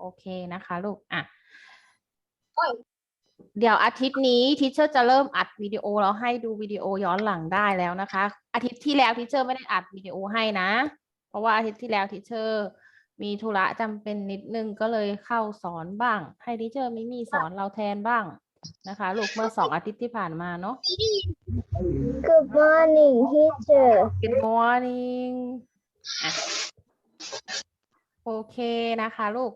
โอเคนะคะลูก อะ เดี๋ยวอาทิตย์นี้ทิเชอร์จะเริ่มอัดวิดีโอแล้วให้ดูวิดีโอย้อนหลังได้แล้วนะคะ อาทิตย์ที่แล้วทิเชอร์ไม่ได้อัดวิดีโอให้นะ เพราะว่าอาทิตย์ที่แล้วทิเชอร์มีธุระจำเป็นนิดนึงก็เลยเข้าสอนบ้าง ให้ทิเชอร์ไม่มีสอนเราแทนบ้างนะคะ ลูกเมื่อสองอาทิตย์ที่ผ่านมาเนาะ Good morning teacher Good morning อะ โอเคนะคะลูก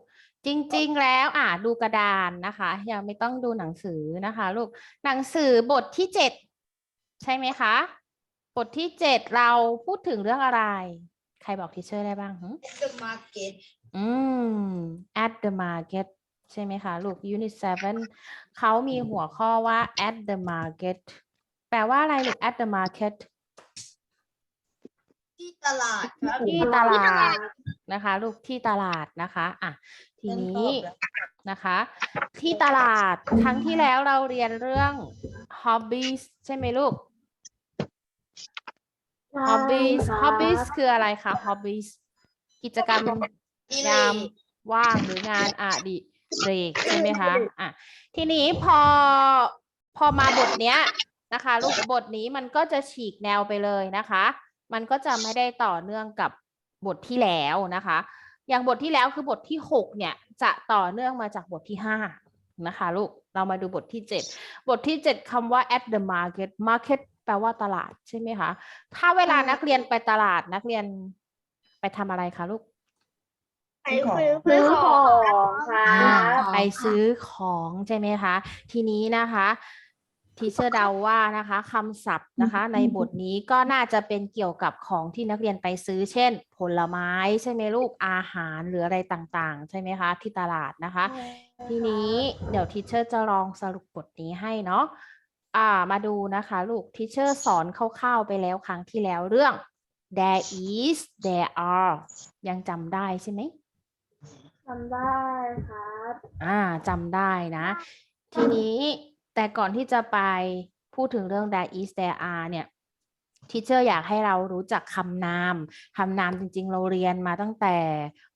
จริง ๆ แล้วอะดูกระดานนะคะยังไม่ต้องดูหนังสือนะคะลูกหนังสือบทที่เจ็ดใช่ไหมคะบทที่เจ็ดเราพูดถึงเรื่องอะไร ใครบอกทีเชอร์ได้บ้างหึ the market อืม at the market ใช่ไหมคะลูก unit 7เขามีหัวข้อว่า at the market แปลว่าอะไรลูก at the market ที่ตลาดครับที่ตลาด นะคะ ลูกที่ตลาดนะคะอะทีนี้นะคะ ที่ตลาดครั้งที่แล้วเราเรียนเรื่อง hobbies ใช่ไหมลูก hobbies hobbies คืออะไรคะ hobbies กิจกรรมนี่ยามว่างหรืองานอดิเรกใช่ไหมคะอะทีนี้พอพอมาบทเนี้ยนะคะ ลูกบทนี้มันก็จะฉีกแนวไปเลยนะคะ มันก็จะไม่ได้ต่อเนื่องกับ บทที่แล้วนะคะ อย่างบทที่แล้วคือบทที่หกเนี่ย จะต่อเนื่องมาจากบทที่ห้านะคะลูก เรามาดูบทที่เจ็ดบทที่เจ็ดคำว่า at the market market แปลว่าตลาดใช่ไหมคะ ถ้าเวลานักเรียนไปตลาดนักเรียนไปทำอะไรคะลูกไปซื้อซื้อของครัอ่าบไปซื้อของใช่ไหมคะ ทีนี้นะคะ ทีเชอร์เดาว่านะคะคำศัพท์นะคะ ในบทนี้ก็น่าจะเป็นเกี่ยวกับของที่นักเรียนไปซื้อ เช่น ผลไม้ใช่ไหมลูกอาหารหรืออะไรต่างๆ ใช่ไหมคะ ที่ตลาดนะคะ ทีนี้เดี๋ยวทีเชอร์จะลองสรุปบทนี้ให้เนาะอ่ามาดูนะคะลูกทีเชอร์สอนคร่าวๆไปแล้วครั้งที่แล้วเรื่อง there is there are ยังจำได้ใช่ไหมทำได้ครับ อ่าจำได้นะ ทีนี้ แต่ก่อนที่จะไปพูดถึงเรื่อง there is there are เนี่ยทีเชอร์อยากให้เรารู้จักคำนาม คำนามจริง ๆ เราเรียนมาตั้งแต่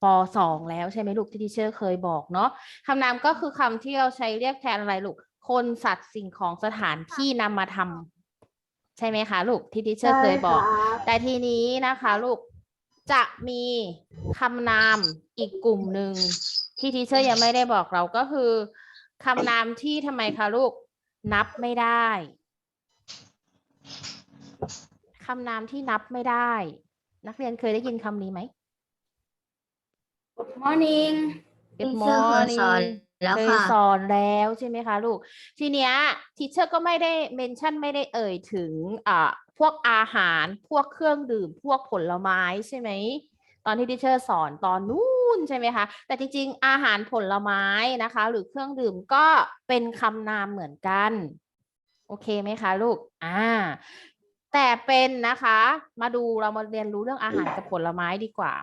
ป .2 แล้วใช่ไหมลูกที่ทีเชอร์เคยบอกเนาะคำนามก็คือคำที่เราใช้เรียกแทนอะไรลูก คนสัตว์สิ่งของสถานที่นำมาทำใช่ไหมคะลูกที่ทีเชอร์เคยบอก แต่ทีนี้นะคะลูกจะมีคำนามอีกกลุ่มหนึ่งที่ทีเชอร์ยังไม่ได้บอกเราก็คือคำนามที่ทำไมคะลูก นับไม่ได้คำนามที่นับไม่ได้ นักเรียนเคยได้ยินคำนี้ไหม Good morning Good ทีเชอร์เคยสอน morning แล้วเคยค่ะ สอนแล้วใช่ไหมคะลูก ทีเนี้ยทีเชอร์ก็ไม่ได้เมนชั่นไม่ได้เอ่ยถึงอ่าพวกอาหารพวกเครื่องดื่ม พวกผลไม้ใช่ไหม ตอนที่ทีเชอร์สอนตอนนู้นใช่ไหมคะ แต่จริงๆอาหารผลไม้นะคะ หรือเครื่องดื่มก็เป็นคำนามเหมือนกัน โอเคไหมคะลูกอ่าแต่เป็นนะคะ มาดูเรามาเรียนรู้เรื่องอาหารกับผลไม้ดีกว่า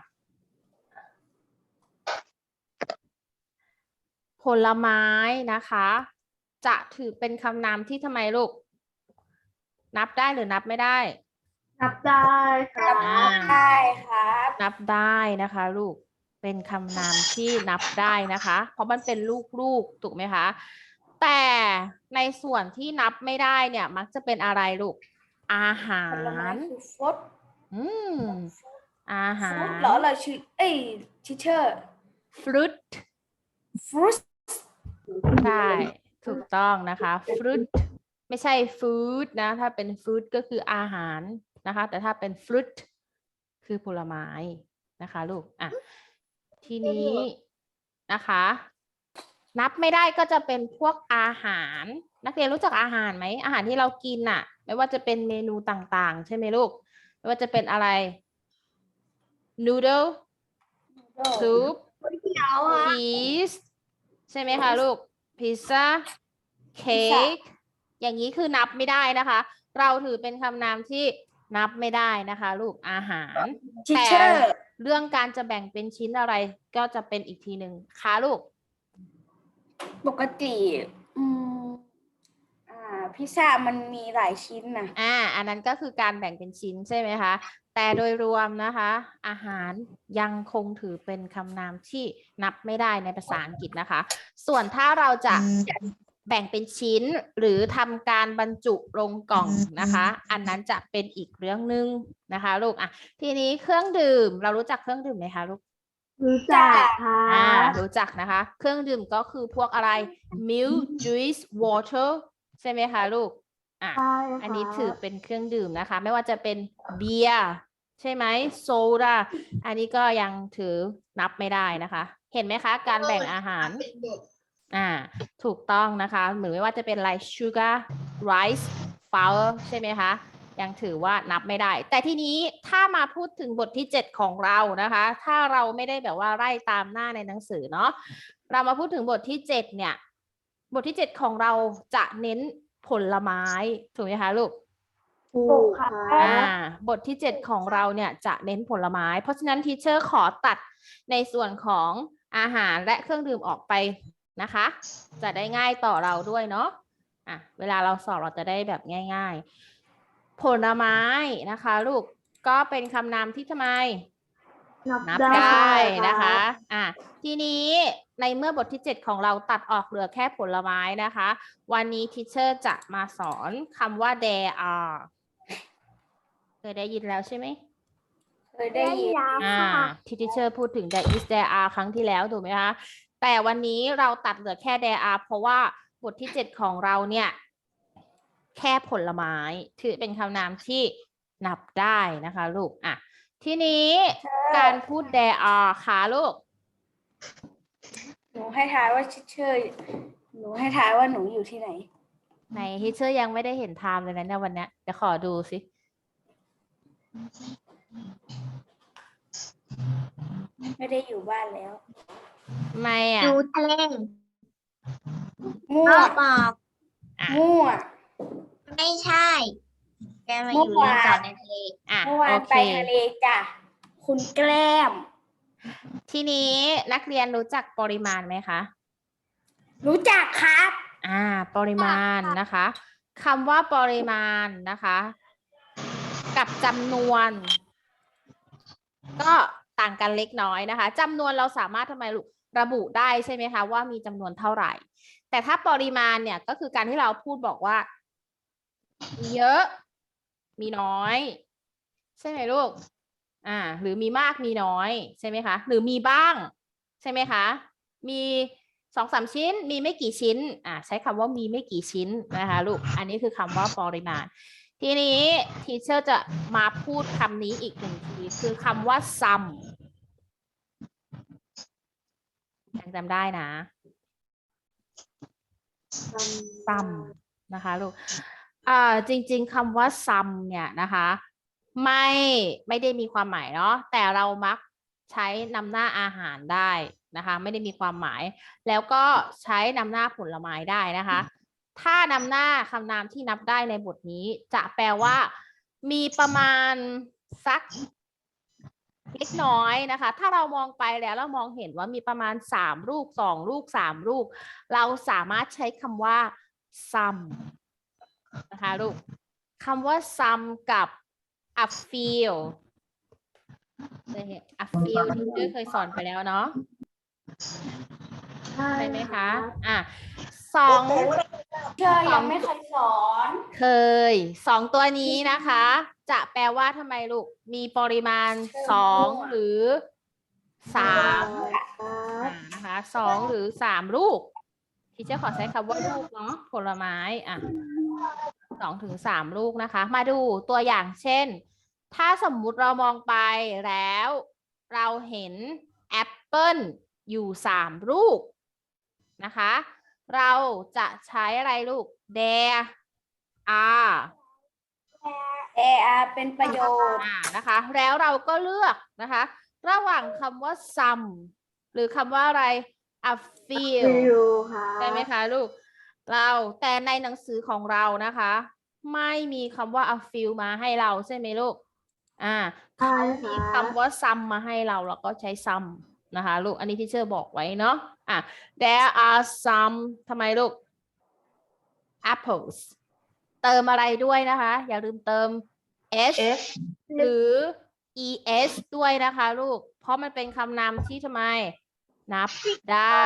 ผลไม้นะคะ จะถือเป็นคำนามที่ทำไมลูก นับได้หรือนับไม่ได้ นับได้ครับอ่าได้ครับ นับได้นะคะลูกเป็นคำนามที่นับได้นะคะ เพราะมันเป็นลูกๆถูกไหมคะแต่ในส่วนที่นับไม่ได้เนี่ย มักจะเป็นอะไรลูก อาหาผลไม้รคือฟรุตอืมอาหาฟรุตรเหรอเราชื่อเอ้ยทิเชอร์ fruit ฟรุตใช่ถูกต้องนะคะ fruit ไม่ใช่ food นะ ถ้าเป็น food ก็คืออาหารนะคะ แต่ถ้าเป็น fruit คือผลไม้นะคะลูก อะ ทีนี้นะคะ นับไม่ได้ก็จะเป็นพวกอาหาร นักเรียนรู้จักอาหารไหม อาหารที่เรากินน่ะ ไม่ว่าจะเป็นเมนูต่างๆ ใช่ไหมลูก ไม่ว่าจะเป็นอะไร noodle ซุปเดียวอะชีสใช่ไหมคะลูก พิซซ่า เค้ก อย่างนี้คือนับไม่ได้นะคะ เราถือเป็นคำนามที่ นับไม่ได้นะคะ ลูกอาหารทิเชอร์เรื่องการจะแบ่งเป็นชิ้นอะไรก็จะเป็นอีกทีหนึ่งค่ะลูก ปกติ อืมอ่าพิซซ่ามันมีหลายชิ้นนะอ่า อันนั้นก็คือการแบ่งเป็นชิ้นใช่ไหมคะ แต่โดยรวมนะคะ อาหารยังคงถือเป็นคำนามที่นับไม่ได้ในภาษาอังกฤษนะคะ ส่วนถ้าเราจะ แบ่งเป็นชิ้นหรือทำการบรรจุลงกล่องนะคะ อันนั้นจะเป็นอีกเรื่องหนึ่งนะคะลูกอะทีนี้เครื่องดื่มเรารู้จักเครื่องดื่มไหมคะลูกรู้จักค่ะอ่ารู้จักนะคะ เครื่องดื่มก็คือพวกอะไร milk juice water ใช่ไหมคะลูกอะใช่อันนี้ถือเป็นเครื่องดื่มนะคะ ไม่ว่าจะเป็นเบียร์ใช่ไหมโซดาอันนี้ก็ยังถือนับไม่ได้นะคะ เห็นไหมคะ การแบ่งอาหารเป็นบท อ่าถูกต้องนะคะเหมือนไม่ว่าจะเป็น like sugar rice flour ใช่ไหมคะ ยังถือว่านับไม่ได้ แต่ทีนี้ถ้ามาพูดถึงบทที่ 7 ของเรานะคะ ถ้าเราไม่ได้แบบว่าไล่ตามหน้าในหนังสือเนาะเรามาพูดถึงบทที่ 7 เนี่ย บทที่ 7 ของเราจะเน้นผลไม้ถูกไหมคะลูกถูกค่ะอ่าบทที่ 7 ของเราเนี่ยจะเน้นผลไม้ เพราะฉะนั้นทีเชอร์ขอตัดในส่วนของอาหารและเครื่องดื่มออกไป นะคะ จะได้ง่ายต่อเราด้วยเนาะอะเวลาเราสอบเราจะได้แบบง่าย ๆ ผลไม้นะคะ ลูกก็เป็นคำนามที่ทำไมนับได้นะคะ อะ ทีนี้ในเมื่อบทที่ 7 ของเราตัดออกเหลือแค่ผลไม้นะคะ วันนี้ทิเชอร์จะมาสอนคำว่า there are เคยได้ยินแล้วใช่ไหมเคยได้ยินอ่าที่ทิเชอร์พูดถึง there is there are ครั้งที่แล้วถูกไหมคะ แต่วันนี้เราตัดเหลือแค่ there are เพราะว่าบทที่ 7 ของเราเนี่ย แค่ผลไม้ ถือเป็นคำนามที่นับได้นะคะ ลูก อะ ทีนี้การพูด there are ค่ะลูก หนูให้ทายว่าชื่อหนูให้ทายว่าหนูอยู่ที่ไหน ในทิเชอร์ยังไม่ได้เห็นไทม์เลยนะเนี่ยวันเนี้ยเดี๋ยวขอดูสิไม่ได้อยู่บ้านแล้ว ไม่อะดูทะเลมั่วพ่อบอกอะมั่ว ไม่ใช่แกมาอยู่รีสอร์ทในทะเลอะเมื่อวาโอนเคไปทะเลจ้ะคุณแกล้ม ทีนี้นักเรียนรู้จักปริมาณไหมคะ รู้จักครับ อ่า ปริมาณนะคะคำว่าปริมาณนะคะ กับจำนวน ก็ต่างกันเล็กน้อยนะคะจำนวนเราสามารถทำไมลูก ระบุได้ใช่ไหมคะว่ามีจำนวนเท่าไหร่ แต่ถ้าปริมาณเนี่ยก็คือการที่เราพูดบอกว่า มีเยอะ มีน้อย ใช่ไหมลูก อ่า หรือมีมากมีน้อยใช่ไหมคะ หรือมีบ้าง ใช่ไหมคะ มีสองสามชิ้น มีไม่กี่ชิ้น อ่าใช้คำว่ามีไม่กี่ชิ้นนะคะลูก อันนี้คือคำว่าปริมาณ ทีนี้ทีเชอร์จะมาพูดคำนี้อีกหนึ่งที คือคำว่า sum ยังจำได้นะซัมนะคะลูกอ่าจริง ๆคำว่า sum เนี่ยนะคะ ไม่ไม่ได้มีความหมายเนาะแต่เรามักใช้นำหน้าอาหารได้นะคะ ไม่ได้มีความหมาย แล้วก็ใช้นำหน้าผลไม้ได้นะคะ ถ้านำหน้าคำนามที่นับได้ในบทนี้ จะแปลว่า มีประมาณสัก เล็กน้อยนะคะ ถ้าเรามองไปแล้วเรามองเห็นว่ามีประมาณสามลูกสองลูกสามลูกเราสามารถใช้คำว่า sum นะคะลูกคำว่า sum กับ a feel เคยเห็น a feel ที่เพื่อนเคยสอนไปแล้วเนาะใช่ไหมคะอะสองเชื่อยังไม่เคยสอน เคยสองตัวนี้นะคะ จะแปลว่าทำไมลูก มีปริมาณสองหรือสามอ่านะคะสองหรือสามลูก ทีเชอร์ขอใช้คำว่าลูกเนาะผลไม้อะสองถึงสามลูกนะคะ มาดูตัวอย่างเช่น ถ้าสมมุติเรามองไปแล้ว เราเห็นแอปเปิลอยู่สามลูกนะคะ เราจะใช้อะไรลูก there are เออาเป็นประโยคอ่านะคะ แล้วเราก็เลือกนะคะ ระหว่างคำว่า some หรือคำว่าอะไร a feel ใช่ไหมคะลูก เราแต่ในหนังสือของเรานะคะ ไม่มีคำว่า a feel มาให้เราใช่ไหมลูก อ่าใช่เขาค่ะมีคำว่า some มาให้เราเราก็ใช้ some นะคะลูก อันนี้ที่เชอร์บอกไว้เนาะ อะ there are some ทำไมลูก apples เติมอะไรด้วยนะคะ อย่าลืมเติม s หรือ es ด้วยนะคะ ลูก เพราะมันเป็นคำนามที่ทำไม นับได้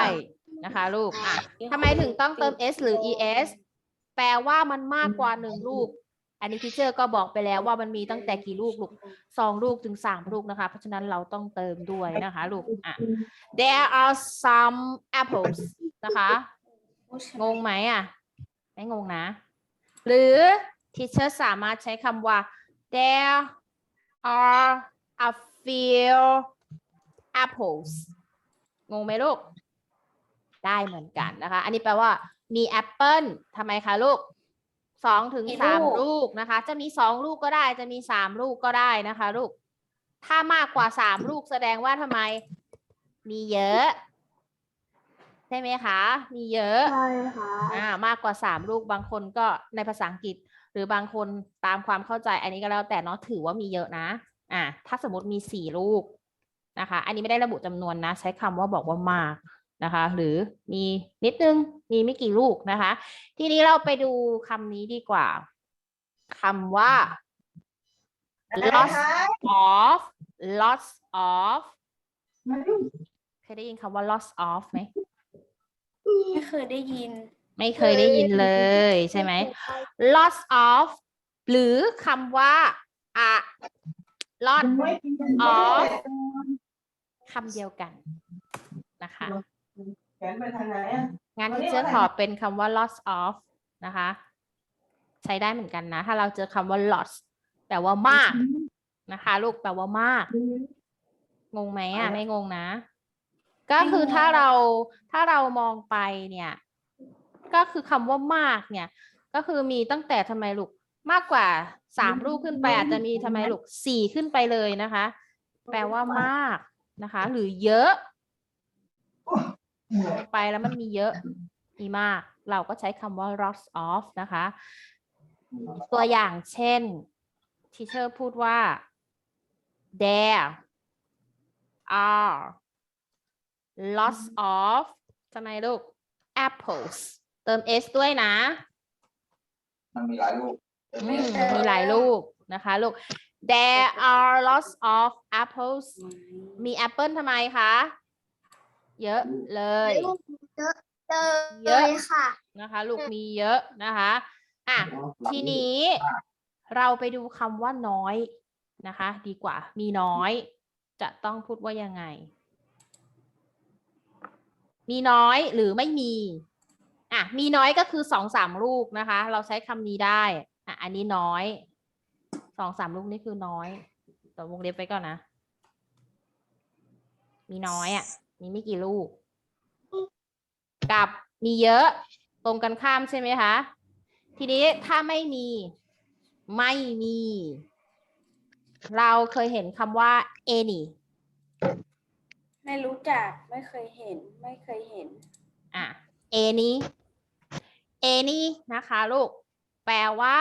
นะคะ ลูกอะทำไมถึงต้องเติม s หรือ es แปลว่ามันมากกว่าหนึ่งลูก อันนี้ทีเชอร์ก็บอกไปแล้วว่ามันมีตั้งแต่กี่ลูกลูกสองลูกถึงสามลูกนะคะ เพราะฉะนั้นเราต้องเติมด้วยนะคะลูกอะ there are some apples นะคะ งงไหมอะ ไม่งงนะ หรือ teacher สามารถใช้คำว่า there are a few apples งงไหมลูก ได้เหมือนกันนะคะ อันนี้แปลว่า มีแอปเปิลทำไมคะลูกสองถึงกี่สามลูกลูกนะคะ จะมีสองลูกก็ได้ จะมีสามลูกก็ได้นะคะ ลูก ถ้ามากกว่าสามลูกแสดงว่าทำไม มีเยอะ ใช่ไหมคะ มีเยอะใช่ค่ะอ่ามากกว่าสามลูกบางคนก็ในภาษาอังกฤษ หรือบางคนตามความเข้าใจอันนี้ก็แล้วแต่เนาะถือว่ามีเยอะนะ อ่า ถ้าสมมติมีสี่ลูกนะคะ อันนี้ไม่ได้ระบุจำนวนนะ ใช้คำว่าบอกว่ามากนะคะ หรือมีนิดนึงมีไม่กี่ลูกนะคะ ทีนี้เราไปดูคำนี้ดีกว่าคำว่า lots of lots of เคยได้ยินคำว่า lots of ไหม ไม่เคยได้ยิน ไม่เคยได้ยินเลยใช่ไหม lots of หรือคำว่า a lot of คำเดียวกันนะคะแขนไปทางไหนอะงานวันที่นี้เจอวันไหนขอเป็นคำว่า lots of นะคะ ใช้ได้เหมือนกันนะ ถ้าเราเจอคำว่า lots แปลว่ามากนะคะ ลูกแปลว่ามาก งงไหมอะ ไม่งงนะ ก็คือถ้าเราถ้าเรามองไปเนี่ย ก็คือคำว่ามากเนี่ย ก็คือมีตั้งแต่ทำไมลูกมากกว่าสามลูกขึ้นไป อาจจะมีทำไมลูกสี่ขึ้นไปเลยนะคะ แปลว่ามากนะคะ หรือเยอะ ไปแล้วมันมีเยอะมีมาก เราก็ใช้คำว่า lots of นะคะ ตัวอย่างเช่นทีเชอร์พูดว่า there are lots of ทำไมลูก apples เติม s ด้วยนะ มันมีหลายลูกอืมมีหลายลูกนะคะลูก there are lots of apples มีแอปเปิลทำไมคะ เยอะเลยเจอเยอะเลยค่ะ นะคะ ลูกมีเยอะนะคะ อะ ทีนี้เราไปดูคำว่าน้อยนะคะ ดีกว่า มีน้อย จะต้องพูดว่ายังไง มีน้อยหรือไม่มี อะ มีน้อยก็คือสองสามลูกนะคะ เราใช้คำนี้ได้ อะ อันนี้น้อย สองสามลูกนี่คือน้อยต่อวงเล็บไปก่อนนะ มีน้อยอะ มีไม่กี่ลูก กับมีเยอะ ตรงกันข้ามใช่ไหมคะ ทีนี้ถ้าไม่มี ไม่มี เราเคยเห็นคำว่า any ไม่รู้จักไม่เคยเห็น ไม่เคยเห็น อะ any any นะคะลูก แปลว่า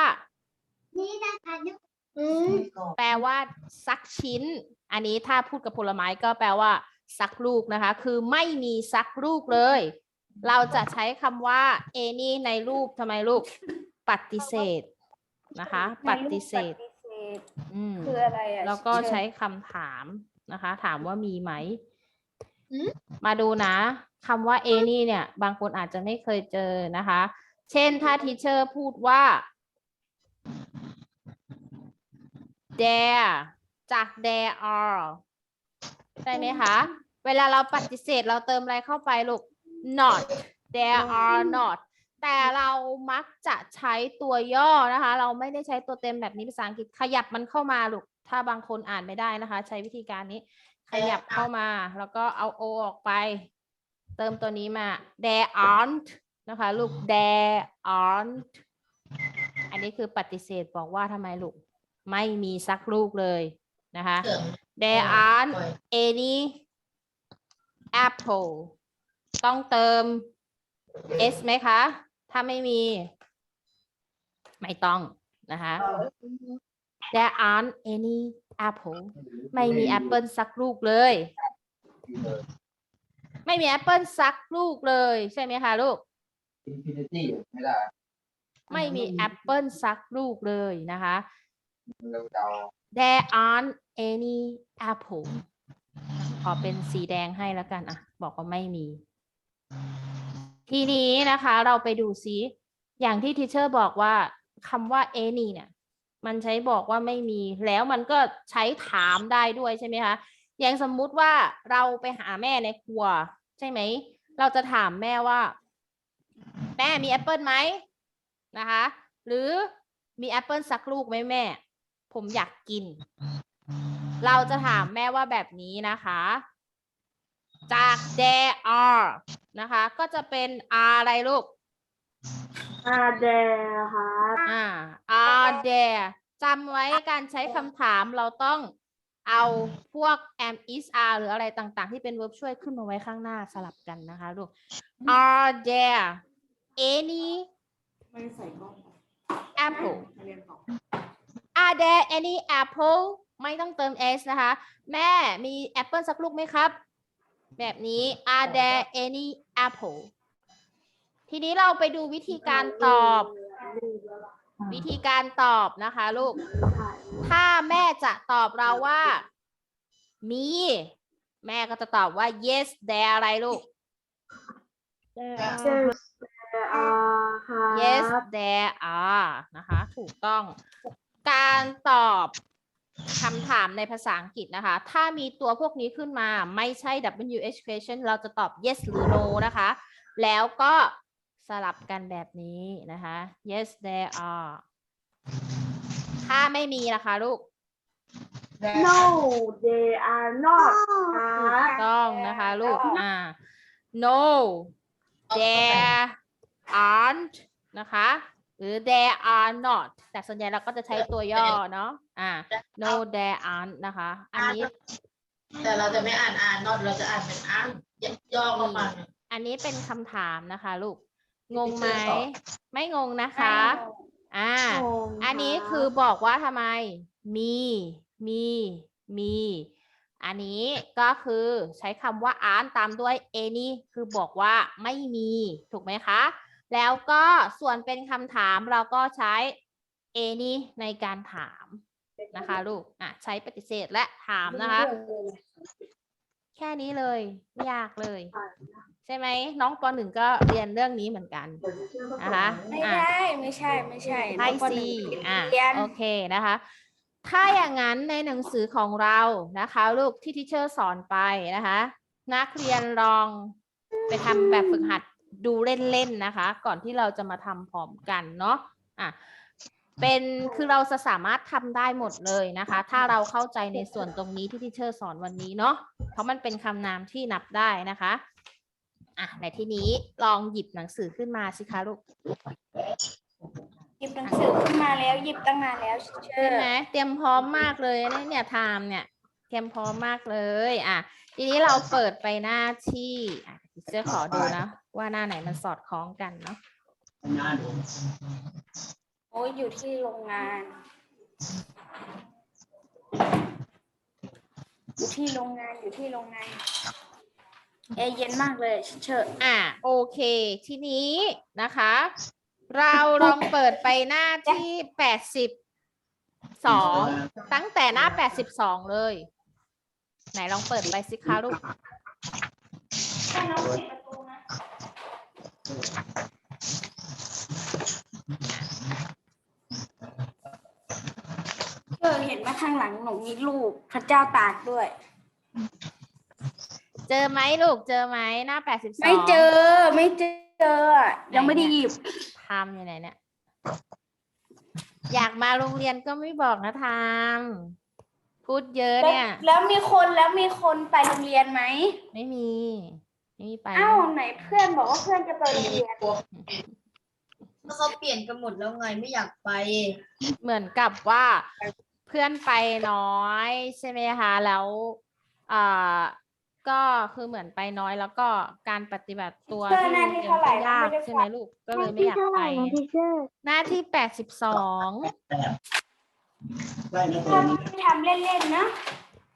นี่นะคะยุอืมแปลว่าสักชิ้น อันนี้ถ้าพูดกับผลไม้ก็แปลว่าสักลูกนะคะ คือไม่มีสักลูกเลย เราจะใช้คำว่า any ในรูปทำไมลูก ปฏิเสธนะคะ ปฏิเสธปฏิเสธอืมคืออะไรอะแล้วก็เชิญใช้คำถามนะคะ ถามว่ามีไหมอื มมาดูนะคำว่า any เนี่ย บางคนอาจจะไม่เคยเจอนะคะ เช่นถ้าทีเชอร์พูดว่า there จาก there are ใช่ไหมคะ เวลาเราปฏิเสธเราเติมอะไรเข้าไปลูก not there are not แต่เรามักจะใช้ตัวย่อนะคะ เราไม่ได้ใช้ตัวเต็มแบบนี้ภาษาอังกฤษขยับมันเข้ามาลูก ถ้าบางคนอ่านไม่ได้นะคะ ใช้วิธีการนี้ ขยับเข้ามา แล้วก็เอา o ออกไป เติมตัวนี้มา there aren't นะคะ ลูก there aren't อันนี้คือปฏิเสธบอกว่าทำไมลูก ไม่มีสักลูกเลยนะคะ there aren't any apple ต้องเติม s ไหมคะ ถ้าไม่มี ไม่ต้องนะคะ there aren't any apple ไม่มีแอปเปิลสักลูกเลย ไม่มีแอปเปิลสักลูกเลย ใช่ไหมคะลูกอินฟินิตี้ไม่ได้ไม่มีแอปเปิลสักลูกเลยนะคะ เราเดา there aren't any apple ขอเป็นสีแดงให้แล้วกันอะ บอกว่าไม่มี ทีนี้นะคะ เราไปดูซิ อย่างที่ทีเชอร์บอกว่าคำว่า any เนี่ย มันใช้บอกว่าไม่มี แล้วมันก็ใช้ถามได้ด้วยใช่ไหมคะ อย่างสมมุติว่าเราไปหาแม่ในครัว ใช่ไหม เราจะถามแม่ว่า แม่มีแอปเปิลไหมนะคะ หรือมีแอปเปิลสักลูกไหมแม่ ผมอยากกิน เราจะถามแม่ว่าแบบนี้นะคะ จาก there are นะคะ ก็จะเป็น are อะไรลูก อาเดครับอ่า are there จำไว้การใช้คำถามเราต้องเอาพวก am is are หรืออะไรต่างๆ ที่เป็น verb ช่วยขึ้นมาไว้ข้างหน้าสลับกันนะคะลูก are there any ไม่ใส่กล้อง apple are there any apple ไม่ต้องเติม s นะคะ แม่มีแอปเปิลสักลูกไหมครับ แบบนี้ are there any apple ทีนี้เราไปดูวิธีการตอบ วิธีการตอบนะคะลูก ถ้าแม่จะตอบเราว่า มี แม่ก็จะตอบว่า yes there อะไรลูก yes there are นะคะ ถูกต้อง การตอบคำถามในภาษาอังกฤษนะคะ ถ้ามีตัวพวกนี้ขึ้นมาไม่ใช่ WH question เราจะตอบ yes หรือ no นะคะ แล้วก็ สลับกันแบบนี้นะคะ yes there are ถ้าไม่มีนะคะลูก No they are not ถูกต้องนะคะลูก อ่า no there aren't นะคะ หรือ there are not แต่ส่วนใหญ่เราก็จะใช้ตัวย่อเนาะ อ่า no there aren't นะคะ อันนี้ แต่เราจะไม่อ่านอ่านนอตเราจะอ่านเป็นอ่านย่อเข้ามาอันนี้เป็นคำถามนะคะลูก งงไหมที่เจอสอบไม่งงนะคะ อ่า อันนี้คือบอกว่าทำไม มี มี มี อันนี้ก็คือใช้คำว่า aren't ตามด้วย any คือบอกว่าไม่มี ถูกไหมคะ แล้วก็ส่วนเป็นคำถามเราก็ใช้ any ในการถามนะคะลูก อะ ใช้ปฏิเสธและถามนะคะ แค่นี้เลยไม่ยากเลย ใช่ไหมน้องปหนึ่งก็เรียนเรื่องนี้เหมือนกันนะคะไม่อะใช่ไม่ใช่ไม่ใช่ใช่น้องปหสินึ่งอะเรียนโอเคนะคะ ถ้าอย่างนั้นในหนังสือของเรานะคะ ลูกที่ทิเชอร์สอนไปนะคะ นักเรียนลองไปทำแบบฝึกหัดดูเล่นๆนะคะ ก่อนที่เราจะมาทำพร้อมกันเนาะอะ เป็นคือเราจะสามารถทำได้หมดเลยนะคะ ถ้าเราเข้าใจในส่วนตรงนี้ที่ทิเชอร์สอนวันนี้เนาะเพราะมันเป็นคำนามที่นับได้นะคะอะในที่นี้ลองหยิบหนังสือขึ้นมาสิคะลูกหยิบหนังสือขึ้นมาแล้วหยิบตั้งนานแล้วเชื่ใช่อไหมเตรียมพร้อมมากเลยนะเนี่ยไทม์เนี่ยเตรียมพร้อมมากเลยอะทีนี้เราเปิดไปหน้าที่อะเจะขอดูนะว่าหน้าไหนมันสอดคล้องกันเนาะ โอ้ยอยู่ที่โรงงาน อยู่ที่โรงงานอยู่ที่โรงงานแอร์เย็นมากเลย เชิญอะโอเค ทีนี้นะคะ เราลองเปิดไปหน้าที่แปดสิบสองตั้งแต่หน้าแปดสิบสองเลย ไหนลองเปิดไปสิคะลูกให้น้องปิดประตูนะ เออเห็นว่าข้างหลังหนูมีรูปพระเจ้าตากด้วย เจอไหมลูกเจอไหมหน้าแปดสิบสองไม่เจอไม่เจออะยังไม่ได้หยิบทำอยู่ไหนเนี่ย อยากมาโรงเรียนก็ไม่บอกนะทำพูดเยอะแล้วเนี่ยแล้วมีคนแล้วมีคนไปโรงเรียนไหมไม่มี ไม่มีไปอ้าวไหนเพื่อนบอกว่าเพื่อนจะไปโรงเรียน เขาเปลี่ยนกันหมดแล้วไงไม่อยากไป เหมือนกับว่าเพื่อนไปน้อยใช่ไหมคะแล้วอ่าก็คือเหมือนไปน้อยแล้วก็การปฏิบัติตัวเจอหน้าที่เท่าไหร่ก็ยากไม่ได้ใช่ไหมลูกก็เลยไม่อยากไป หน้าที่แปดสิบสองทำเล่นๆนะ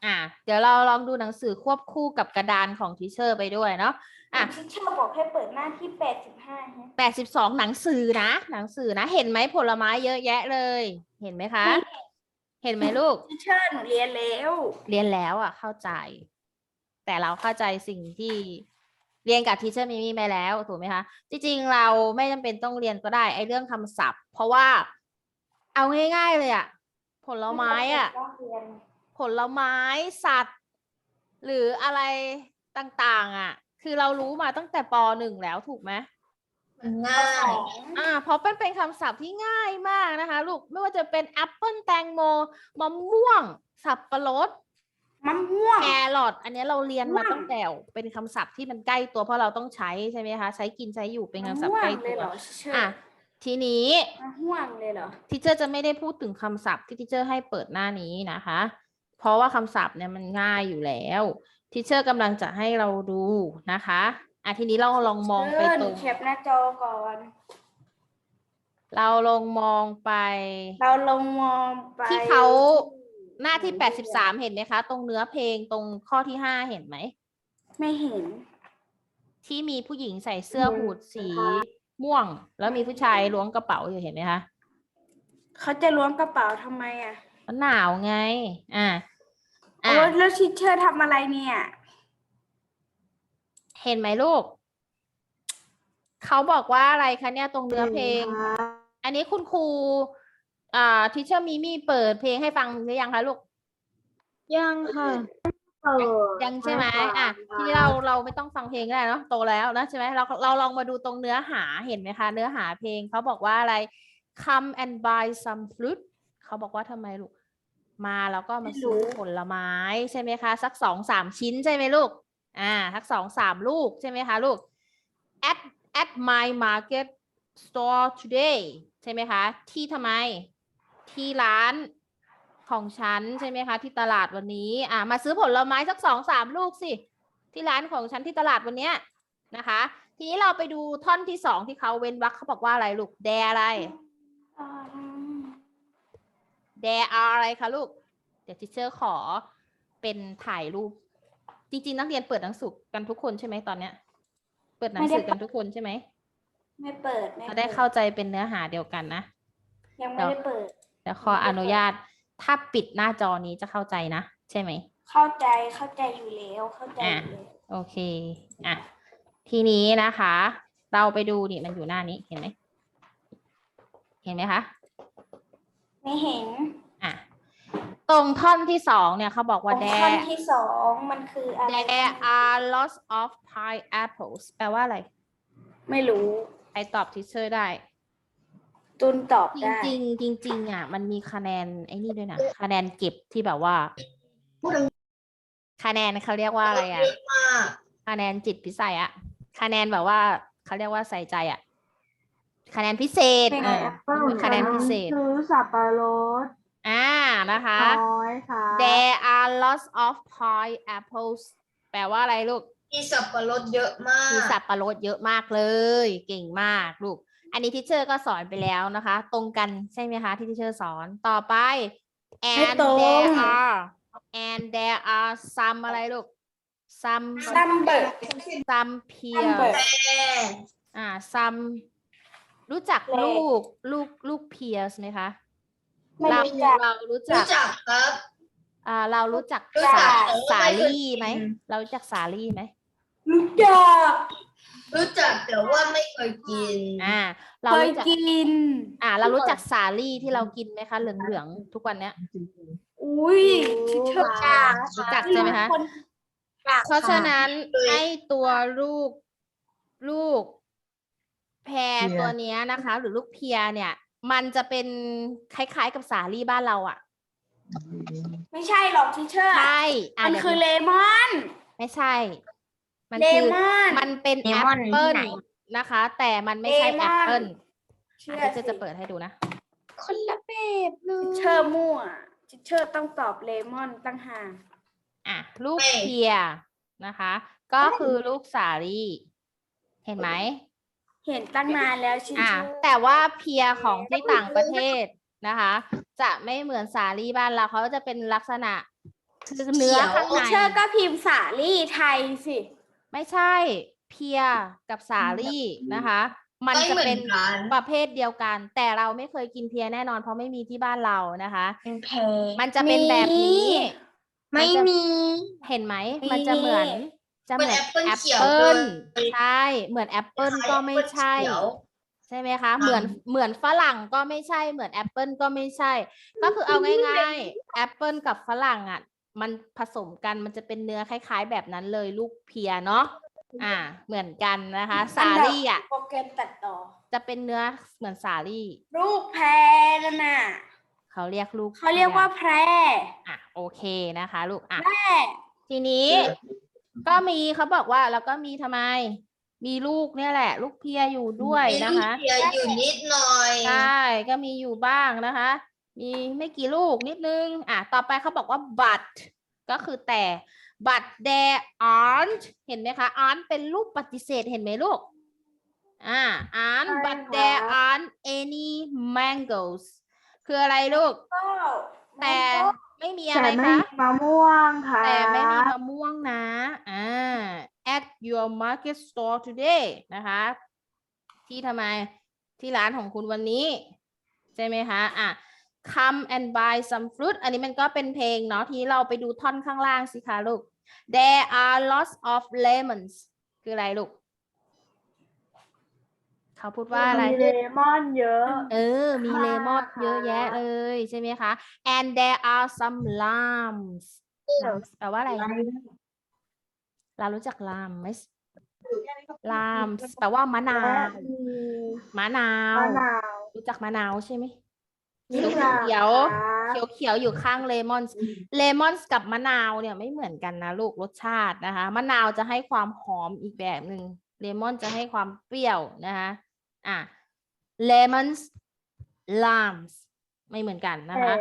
อะเดี๋ยวเราลองดูหนังสือควบคู่กับกระดานของทีเชอร์ไปด้วยเนาะ อะทิชเชอร์บอกให้เปิดหน้าที่แปดสิบห้าฮะแปดสิบสองหนังสือนะหนังสือนะเห็นไหมผลไม้เยอะแยะเลย เห็นไหมคะ เห็นไหมลูกทิเชอร์หนูเรียนแล้ว เรียนแล้วอะ เข้าใจ แต่เราเข้าใจสิ่งที่เรียนกับทีเชอร์มิมี่ไปแล้วถูกไหมคะ จริง ๆ เราไม่จำเป็นต้องเรียนก็ได้ไอ้เรื่องคำศัพท์ เพราะว่า เอาง่าย ๆ เลยอะผลไม้อะต้องเรียนผลไม้สัตว์ หรืออะไรต่าง ๆ อะ คือเรารู้มาตั้งแต่ปหนึ่งแล้วถูกไหมมันง่าย อ่าเพราะมันเป็นคำศัพท์ที่ง่ายมากนะคะ ลูกไม่ว่าจะเป็นแอปเปิลแตงโมมะม่วง สับปะรดมะม่วงแครอทอันเนี้ยเราเรียนมาม่วงตั้งแต่เป็นคำศัพท์ที่มันใกล้ตัวเพราะเราต้องใช้ใช่ไหมคะใช้กินใช้อยู่เป็นคำศัพท์ใกล้มะม่วงเลยตัวเหรอทิเชอร์อะทีนี้มะม่วงเลยเหรอทิเชอร์จะไม่ได้พูดถึงคำศัพท์ที่ทิเชอร์ให้เปิดหน้านี้นะคะ เพราะว่าคำศัพท์เนี่ยมันง่ายอยู่แล้ว ทิเชอร์กำลังจะให้เราดูนะคะอะทีนี้เราลองมองไปเชิญตรงแคปหน้าจอก่อน เราลองมองไป เราลงมองไปที่เขาหน้าที่แปดสิบสามเห็นไหมคะ ตรงเนื้อเพลงตรงข้อที่ห้าเห็นไหม ไม่เห็น ที่มีผู้หญิงใส่เสื้อหูดสีม่วง แล้วมีผู้ชายล้วงกระเป๋าอยู่เห็นไหมคะเขาจะล้วงกระเป๋าทำไมอะมันหนาวไง อะ โอ้อะแล้วทิเชอร์ทำอะไรเนี่ย เห็นไหมลูก เขาบอกว่าอะไรคะเนี่ยตรงเนื้อเพลง อันนี้คุณครูอ่าทิเชอร์มีมี่เปิดเพลงให้ฟังหรือยังคะลูก ยังค่ะ ยังใช่ไหมอะทีนี้เราเราไม่ต้องฟังเพลงก็ได้เนาะโตแล้วนะใช่ไหมเราเราลองมาดูตรงเนื้อหาเห็นไหมคะ เนื้อหาเพลงเขาบอกว่าอะไร come and buy some fruit เขาบอกว่าทำไมลูก มาแล้วก็มาซื้อผลไม้ใช่ไหมคะ สักสองสามชิ้นใช่ไหมลูก อ่าสักสองสามลูกใช่ไหมคะลูก at at my market store today ใช่ไหมคะที่ทำไมที่ร้านของฉันใช่ไหมคะ ที่ตลาดวันนี้ อ่ามาซื้อผลไม้สักสองสามลูกสิ ที่ร้านของฉันที่ตลาดวันเนี้ยนะคะ ทีนี้เราไปดูท่อนที่สองที่เขาเว้นวรรคเขาบอกว่าอะไรลูก there อะไร there are อะไรคะลูก เดี๋ยวทิเชอร์ขอเป็นถ่ายรูป จริง ๆ นักเรียนเปิดหนังสือกันทุกคนใช่ไหมตอนเนี้ย เปิดหนังสือกันทุกคนใช่ไหมไม่เปิดม่จะได้เข้าใจเป็นเนื้อหาเดียวกันนะ ยังไม่ได้เปิดเดี๋ยวขออนุญาต ถ้าปิดหน้าจอนี้จะเข้าใจนะ ใช่ไหม เข้าใจเข้าใจอยู่แล้วเข้าใจอยู่แล้วโอเค อะ ทีนี้นะคะ เราไปดูนี่มันอยู่หน้านี้เห็นไหม เห็นไหมคะ ไม่เห็นอะตรงท่อนที่สองเนี่ยเขาบอกว่าของขั้น there ที่สองมันคืออะไร there are lots of pineapples แปลว่าอะไรไม่รู้ใครตอบทิเชอร์ได้ ตุนตอบจได้ริงๆจริง ๆ อะ มันมีคะแนนไอ้นี่ด้วยนะ คะแนนเก็บที่แบบว่าคะแนนเขาเรียกว่าอะไรอะเยอะมากคะแนนจิตพิเศษอะคะแนนแบบว่าเขาเรียกว่าใส่ใจอะคะแนนพิเศษเป็นอ่าเป็นคะแนนพิเศษซื้อ สับปะรดอ่านะคะ น้อยค่ะ there are lots of pineapples แปลว่าอะไรลูก มีสับปะรดเยอะมาก มีสับปะรดเยอะมากเลย เก่งมากลูก อันนี้ทิเชอร์ก็สอนไปแล้วนะคะ ตรงกันใช่ไหมคะ ที่ทิเชอร์สอน ต่อไป and ตรง there are and there are some อะไรลูก some ซัมเบิร์ some ซัม pears เบิร์แต่ อ่าซัม รู้จักแรลูกลูกลูกเพียสไหมคะไม่เรารู้จัก เรารู้จัรู้กจักครับ อ่าเรารู้จักรู้สาจักแต่ว่าสาไม่เคยลี่ไหมกิน เรารู้จักสาลี่ไหมรู้จักรู้จักแต่ว่าไม่เคยกิน อ่า เราเคยรู้จักกิน อ่า เรารู้จักสาลี่ที่เรากินไหมคะเหลืองเหลืองๆทุกวันเนี้ย อุ้ยทิเชอร์รู้จักใช่ไหมคะคนเพราะฉะนั้นเลยไอตัวลูกลูก แพรตัวเนี้ยนะคะ หรือลูกเพียเนี่ย มันจะเป็นคล้ายๆกับสาลี่บ้านเราอะ ไม่ใช่หรอกทิเชอร์ ใช่อะมันเดี๋ยวคือเลมอน ไม่ใช่ มันเลคือมอน มันเป็นเลแอมปอนที่เปิลไหน นะคะ แต่มันไม่ใช่เลมแออน ปเปิลเชื่ออะสิที่จะเปิดให้ดูนะ คนละแบบเลทิยเชอร์มั่วทิเชอร์ต้องตอบเลมอนตั้งหากอะลูกไม่เพียนะคะ ก็คือลูกสาลี่ เห็นไหม เห็นตั้งนานแล้วชิอะเชอร์แต่ว่าเพียของที่ต่างประเทศนะคะ จะไม่เหมือนสาลี่บ้านเราเขาจะเป็นลักษณะคือเนื้อข้างทิในเชอร์ก็พิมพ์สาลี่ไทยสิ ไม่ใช่เพียกับสาลี่นะคะ มันไม่จะเหมือเป็นนกันประเภทเดียวกัน แต่เราไม่เคยกินเพียแน่นอนเพราะไม่มีที่บ้านเรานะคะเป็นเพมันจะเป็นแบบนี้ ไม่นจะมี เห็นไหม มันจะเหมือน จะเหมือนเหมือนแอปเปิ้ลแอปเขียวเปิ้ลเลยใช่ เหมือนแอปเปิ้ลก็ไม่ใช่เขียวใช่ไหมคะ เหมือนเหมือนฝรั่งก็ไม่ใช่ เหมือนแอปเปิลก็ไม่ใช่ ก็คือเอาง่ายๆแอปเปิลกับฝรั่งอะ มันผสมกันมันจะเป็นเนื้อคล้าย ๆ แบบนั้นเลยลูกเพียเนาะอ่า เหมือนกันนะคะ สาลี่อะโปรแกรมตัดต่อ จะเป็นเนื้อเหมือนสาลี่ ลูกแพรนั่นน่ะเขาเรียกลูกเขาเรียกว่าพีแพรอะโอเคนะคะ ลูกอะแม่ทีนี้ ก็มีเขาบอกว่าแล้วก็มีทำไม มีลูกเนี่ยแหละ ลูกเพียอยู่ด้วยมีนะลูกคะเขียวอยู่นิดหน่อยใช่ก็มีอยู่บ้างนะคะ มีไม่กี่ลูกนิดนึง อะ ต่อไปเขาบอกว่า but ก็คือแต่ but there aren't เห็นไหมคะ aren't เป็นรูปปฏิเสธเห็นไหมลูก อ่า aren't but there aren't any mangoes คืออะไรลูกก็แต่ ไม่มีอะไรแต่ไม่คะมีมะม่วงค่ะ แต่ไม่มีมะม่วงนะ อ่า at your market store today นะคะ ที่ทำไม ที่ร้านของคุณวันนี้ ใช่ไหมคะ อะ come and buy some fruit อันนี้มันก็เป็นเพลงเนาะ ทีนี้เราไปดูท่อนข้างล่างสิคะลูก there are lots of lemons คืออะไรลูก เขาพูดว่าอะไร มีเลมอนเยอะ เออ มีเลมอนค่ะเยอะแยะเลยใช่ไหมคะ and there are some limes limes แปลว่าอะไร เรารู้จักลามไหมลามแปลว่ามะนาวมีมะนาว มะนาว รู้จักมะนาวใช่ไหมนี่เขียวค่ะเขียวเขียวๆอยู่ข้างเลมอนส์เลมอนส์กับมะนาวเนี่ยไม่เหมือนกันนะลูกรสชาตินะคะ มะนาวจะให้ความหอมอีกแบบหนึ่งเลมอนจะให้ความเปรี้ยวนะคะ อะเลมอนส์ลามส์ไม่เหมือนกันนะคะ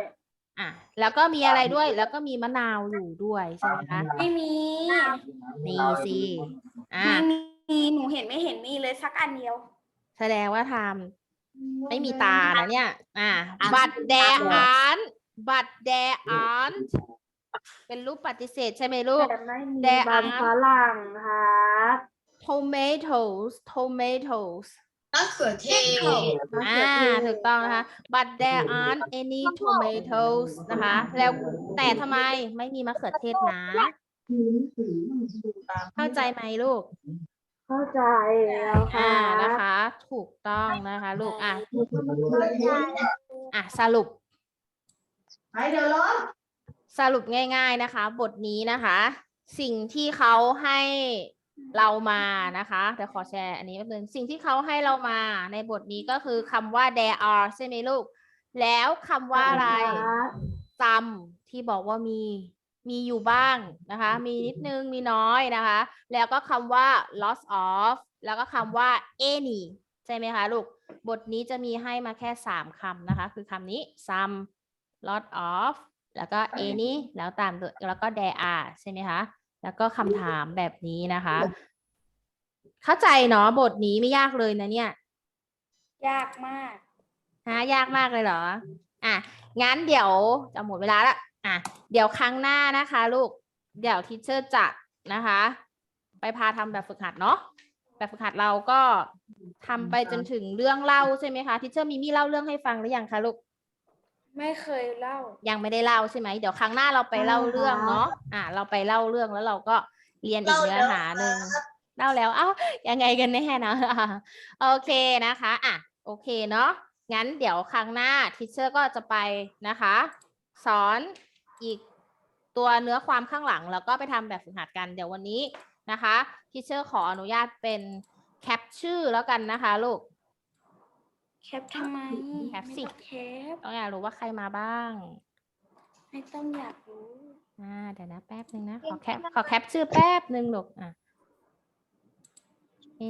อะ แล้วก็มีอะไรด้วย แล้วก็มีมะนาวอยู่ด้วยใช่ไหมคะไม่มีมีสิอะไม่มีหนูเห็นไม่เห็นมีเลยสักอันเดียว แสดงว่าทำไม่มีตานะเนี่ย อะ but there aren't but there aren't เป็นรูปปฏิเสธใช่ไหมลูกแต่ไม่มี There มัน are ฝรั่งครับ tomatoes tomatoes มะเขือเทศอ่าถูกต้องนะคะ but there aren't any tomatoes นะคะ แล้วแต่ทำไมไม่มีมะเขือเทศนะ เข้าใจไหมลูก เข้าใจแล้วค่ะอ่านะคะ ถูกต้องนะคะ ลูกอะอะสรุปไปเดี๋ยวร้อนสรุปง่าย ๆนะคะ บทนี้นะคะ สิ่งที่เขาให้ เรามานะคะเดี๋ยวขอแชร์อันนี้แป๊บนึงสิ่งที่เขาให้เรามาในบทนี้ก็คือคำว่า there are ใช่ไหมลูก แล้วคำว่าอะไร some ที่บอกว่ามีมีอยู่บ้างนะคะ มีนิดนึงมีน้อยนะคะ แล้วก็คำว่า lots of แล้วก็คำว่า any ใช่ไหมคะลูก บทนี้จะมีให้มาแค่สามคำนะคะ คือคำนี้ some lot of แล้วก็ any แล้วตามด้วยแล้วก็ there are ใช่ไหมคะ แล้วก็คำถามแบบนี้นะคะ เข้าใจเนาะบทนี้ไม่ยากเลยนะเนี่ย ยากมาก ฮะยากมากเลยเหรอ อะ งั้นเดี๋ยวจะหมดเวลาละ อะ เดี๋ยวครั้งหน้านะคะลูก เดี๋ยวทิเชอร์จัดนะคะ ไปพาทำแบบฝึกหัดเนาะ แบบฝึกหัดเราก็ทำไปจนถึงเรื่องเล่าใช่ไหมคะ ทิเชอร์มีมี่เล่าเรื่องให้ฟังหรือยังคะลูก ไม่เคยเล่า ยังไม่ได้เล่าใช่ไหมเดี๋ยวครั้งหน้าเราไปเล่าเรื่องเนาะอะเราไปเล่าเรื่องแล้วเราก็เรียนอีกเนื้อหาหนึ่งเล่าแล้วเอ้ายังไงกันแน่นะโอเคนะคะอะโอเคเนาะงั้นเดี๋ยวครั้งหน้าทิเชอร์ก็จะไปนะคะ สอนอีกตัวเนื้อความข้างหลังแล้วก็ไปทำแบบฝึกหัดกันเดี๋ยววันนี้นะคะทิเชอร์ขออนุญาตเป็นแคปชื่อแล้วกันนะคะลูก แคปทำไมแคปสิ ไม่ต้องแคปต้องอยากรู้ว่าใครมาบ้าง ไม่ต้องอยากรู้ อ่าเดี๋ยวนะแป๊บหนึ่งนะ ขอแคปขอแคปชื่อแป๊บหนึ่งลูกอะ